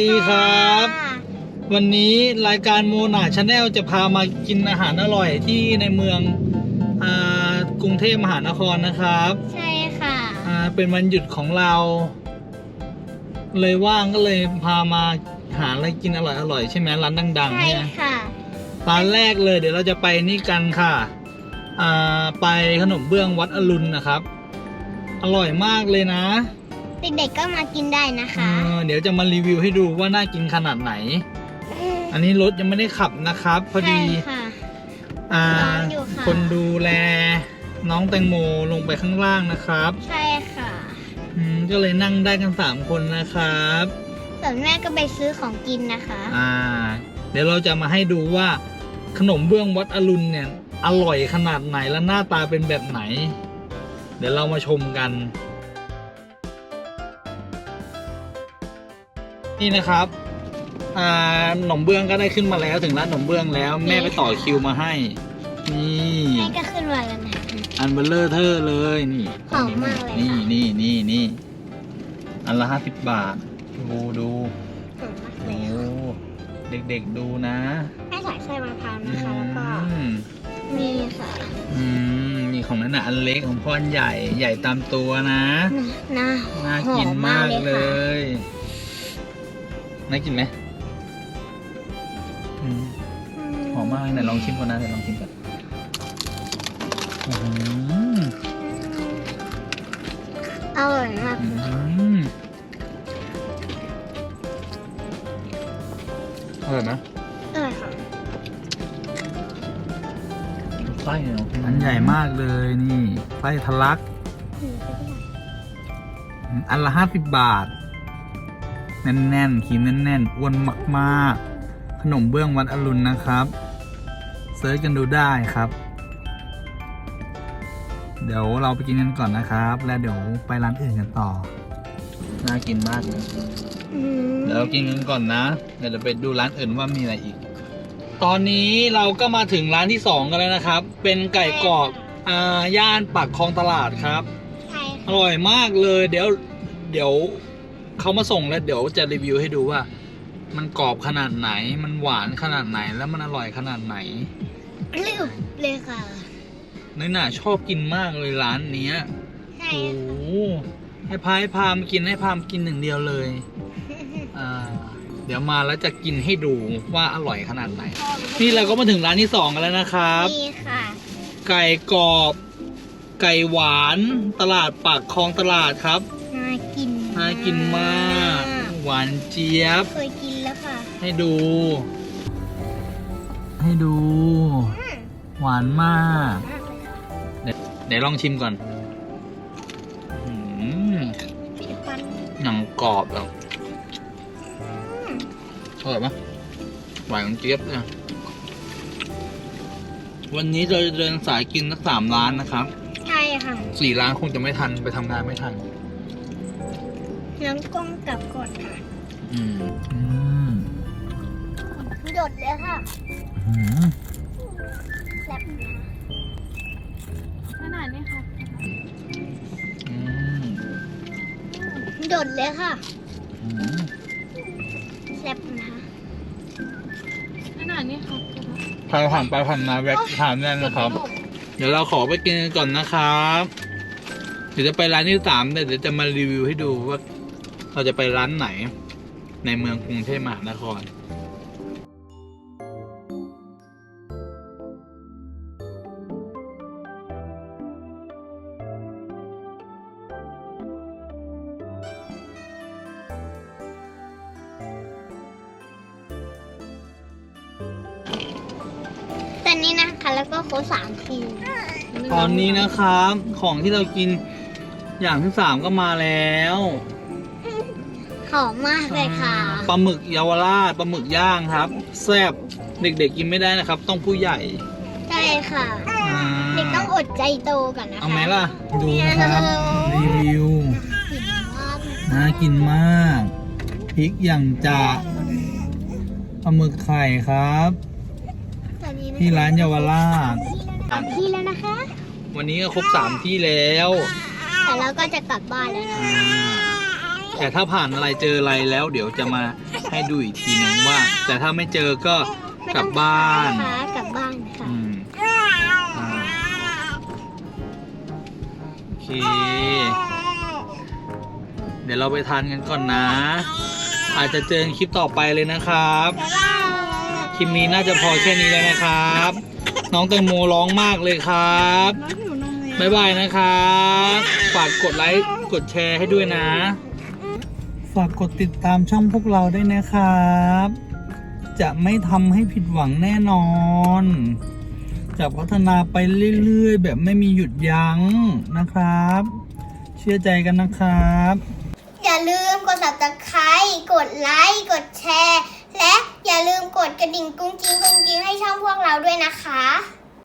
ดีครับะวันนี้รายการโมนาชาแนลจะพามากินอาหารอร่อยที่ในเมืองอากรุงเทพมหานครนะครับ ใช่ค่ะอ่าเป็นวันหยุดของเรา เลยว่างก็เลยพามาหาอะไรกินอร่อยๆใช่ไหมร้านดังๆใช่เนี่ยค่ะร้านแรกเลยเดี๋ยวเราจะไปนี่กันค่ะอ่าไปขนมเบื้องวัดอรุณนะครับ อร่อยมากเลยนะ เด็กๆก็มากินได้นะคะเออเดี๋ยวจะมารีวิวให้ดูว่าน่ากินขนาดไหน อันนี้รถยังไม่ได้ขับนะครับ พอดีใช่ค่ะ อ่าร้อนอยู่ค่ะ คนดูแลน้องแตงโมลงไปข้างล่างนะครับใช่ค่ะอืมก็เลยนั่งได้กันสามคนนะครับ ส่วนแม่ก็ไปซื้อของกินนะคะ อ่า เดี๋ยวเราจะมาให้ดูว่าขนมเบื้องวัดอรุณเนี่ย อร่อยขนาดไหนและหน้าตาเป็นแบบไหน เดี๋ยวเรามาชมกัน นี่นะครับอ่าขนมเบื้องก็ได้ขึ้นมาแล้วถึงร้านขนมเบื้องแล้ว แม่ไปต่อคิวมาให้ นี่แม่ก็ขึ้นมาแล้วนะ อันเบลเลอร์เทอร์เลยนี่หอมมากเลยนี่ค่ะนี่นี่นี่อันละห้าสิบบาท ดูดูหอมมากเลโอ้ยเด็กๆดูนะแม่ใส่ไส้มะพร้าวนะคะแล้วก็อืมมีค่ะอืมมีของนั้นน่ะอันเล็กของพ่ออันใหญ่ใหญ่ตามตัวนะน่าน่ากินมากเลย น่ากินไหมอืมหอมมากเลยไหนลองชิมก่อนนะไหนลองชิมก่อนอื้อหืออร่อยมากอื้อหืออร่อยไหมอร่อยค่ะไส้เนาะอันใหญ่มากเลยนี่ไส้ทะลัก อันละห้าสิบบาท แน่นๆครีมแน่น ๆ อ้วนมากๆ ขนมเบื้องวัดอรุณนะครับเซิร์ชกันดูได้ครับ เดี๋ยวเราไปกินกันก่อนนะครับ แล้วเดี๋ยวไปร้านอื่นกันต่อ น่ากินมากเลยอืมเดี๋ยวเรากินกันก่อนนะ เดี๋ยวเราไปดูร้านอื่นว่ามีอะไรอีก ตอนนี้เราก็มาถึงร้านที่สองกันแล้วนะครับ เป็นไก่กรอบอ่าย่านปากคลองตลาดครับใช่อค่ะร่อยมากเลย เดี๋ยว เดี๋ยว เขามาส่งแล้วเดี๋ยวจะรีวิวให้ดูว่า มันกรอบขนาดไหน มันหวานขนาดไหนแล้วมันอร่อยขนาดไหนเร็วเลยค่ะน้อยหน่าชอบกินมากเลยร้านเนี้ยใช่โอ้โหให้พายพามกินให้พามกินหนึ่งเดียวเลยอ่าเดี๋ยวมาแล้วจะกินให้ดูว่าอร่อยขนาดไหน นี่เราก็มาถึงร้านที่สองกันแล้วนะครับ นี่ค่ะ ไก่กรอบ ไก่หวานตลาดปากคลองตลาดครับ น่ากินน่ากินมาก หวานเจี๊ยบ เคยกินแล้วค่ะให้ดู ให้ดู หวานมากเดี๋ยวเดี๋ยวลองชิมก่อนอืมปิดฟันหนังกรอบแบบอร่อยปะหวานเจี๊ยบเลยวันนี้เราจะเดินสายกินสักสามร้านนะครับ ใช่ค่ะ สี่ร้านคงจะไม่ทันไปทำงานไม่ทัน น้องกล้องกลับก่อนค่ะอืมอืมหยดเลยค่ะอืมแซ่บนะขนาดนี้ค่ะอืมหยดเลยค่ะอืมแซ่บนะคะขนาดนี้ค่ะใครผ่านไปผ่านมาแวะทานได้นะครับ เดี๋ยวเราขอไปกินกันก่อนนะครับ เดี๋ยวจะไปร้านที่สามแต่เดี๋ยวจะมารีวิวให้ดูว่า เราจะไปร้านไหนในเมืองกรุงเทพมหานครตอนนี้นะคะแล้วก็โค้ดสามทีตอนนี้นะครับ ของที่เรากินอย่างที่สามก็มาแล้ว หอมมากเลยค่ะปลาหมึกเยาวราชปลาหมึกย่างครับ แซ่บเด็กๆกินไม่ได้นะครับ ต้องผู้ใหญ่ใช่ค่ะอ่าเด็กต้องอดใจโตก่อนนะคะเอาไหมล่ะ ดูนะครับรีวิวกลิ่นมากน่ากินมากพริกอย่างจะปลาหมึกไข่ครับตอนนี้ะคะที่ร้านเยาวราชสามที่แล้วนะคะ วันนี้ก็ครบสามที่แล้ว แต่เราก็จะกลับบ้านแล้วนะอ่า แต่ถ้าผ่านอะไรเจออะไรแล้ว เดี๋ยวจะมาให้ดูอีกทีนึงว่า แต่ถ้าไม่เจอก็กลับบ้านไม่ต้องกลับบ้านค่ะอืมอ่าโอเค เดี๋ยวเราไปทานกันก่อนนะ อาจจะเจอกันคลิปต่อไปเลยนะครับ คลิปนี้น่าจะพอแค่นี้แล้วนะครับ น้องแตงโมร้องมากเลยครับ น้องหิวนมเลย บ๊ายบายนะครับ ฝากกดไลค์ กดแชร์ให้ด้วยนะ ฝากกดติดตามช่องพวกเราได้นะครับ จะไม่ทำให้ผิดหวังแน่นอน จะพัฒนาไปเรื่อยๆ แบบไม่มีหยุดยั้งนะครับ เชื่อใจกันนะครับ อย่าลืมกด subscribe กดไลค์กดแชร์ และอย่าลืมกดกระดิ่งกุ้งกิ้งกุ้งกิ้งให้ช่องพวกเราด้วยนะคะ